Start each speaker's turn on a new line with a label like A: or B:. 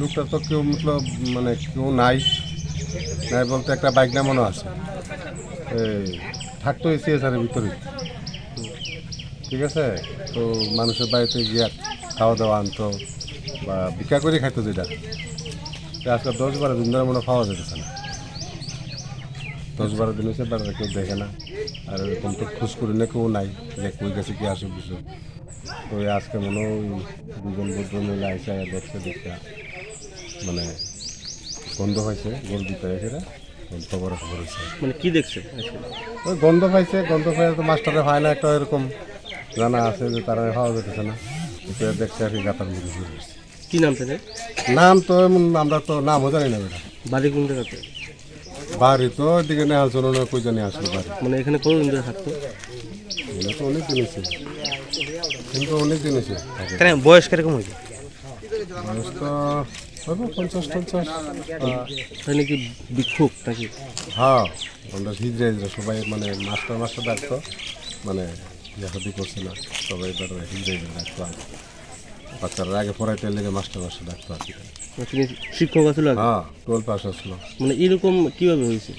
A: লোকটা তো কেউ মতলব মানে কেউ নাই। নাই বলতে একটা বাইক নামানো আছে। থাকতো সিএসআরের ভিতরে ঠিক আছে? তো মানুষের বাড়িতে গিয়ে খাওয়া দাওয়া আনতো বা ভিক্ষা করে খাইতো যেটা। তো আজকে দশ বারো দিন ধরে মনে খাওয়া যেতেছে না। দশ বারো দিন হচ্ছে বেড়াতে কেউ দেখে না। আর এরকম তো খোঁজ করে না, কেউ নাই। যে কই গেছে, কি আসুক, কিছু। তো আজকে মনে হয় ওই দুজন ভদ্র মিলে আইসা দেখছে দেখছে মানে গন্ধ হয়েছে গোল ভিতরে সেটা খবর খবর হয়েছে
B: মানে কি দেখছে?
A: ওই গন্ধ পাইছে গন্ধ পাইছে তো মাস্টারে হয় না একটা এরকম জানা আছে যে তারা খাওয়া যেতেছে না। দেখছে আর কি গাতার মধ্যে।
B: কি নাম তাদের?
A: নাম তো এমন আমরা তো নামও জানি না বেটা।
B: বাড়ি কোন জায়গাতে
A: বাড়ি তো এদিকে নেওয়া চলো না কই জানি আসলো বাড়ি।
B: মানে এখানে কতদিন ধরে থাকতো?
A: এগুলো তো অনেক জিনিস কিন্তু অনেক জিনিস থাকে
B: কেন বয়স কীরকম হয়েছে?
A: মানুষ তো হবে পঞ্চাশ পঞ্চাশ।
B: তাহলে কি বিক্ষোভ নাকি?
A: হ্যাঁ আমরা হিজড়ে হিজড়ে সবাই মানে মাস্টার মাস্টার ডাকতো মানে ইয়াহুদি করছে না সবাই এবার হিজড়ে হিজড়ে ডাকতো আর বাচ্চারা আগে পড়াইতে লেগে মাস্টার মাস্টার ডাকতো আর কি।
B: মানে শিক্ষক আসলে?
A: হ্যাঁ টুয়েলভ পাস আসলো।
B: মানে এরকম কীভাবে হয়েছে?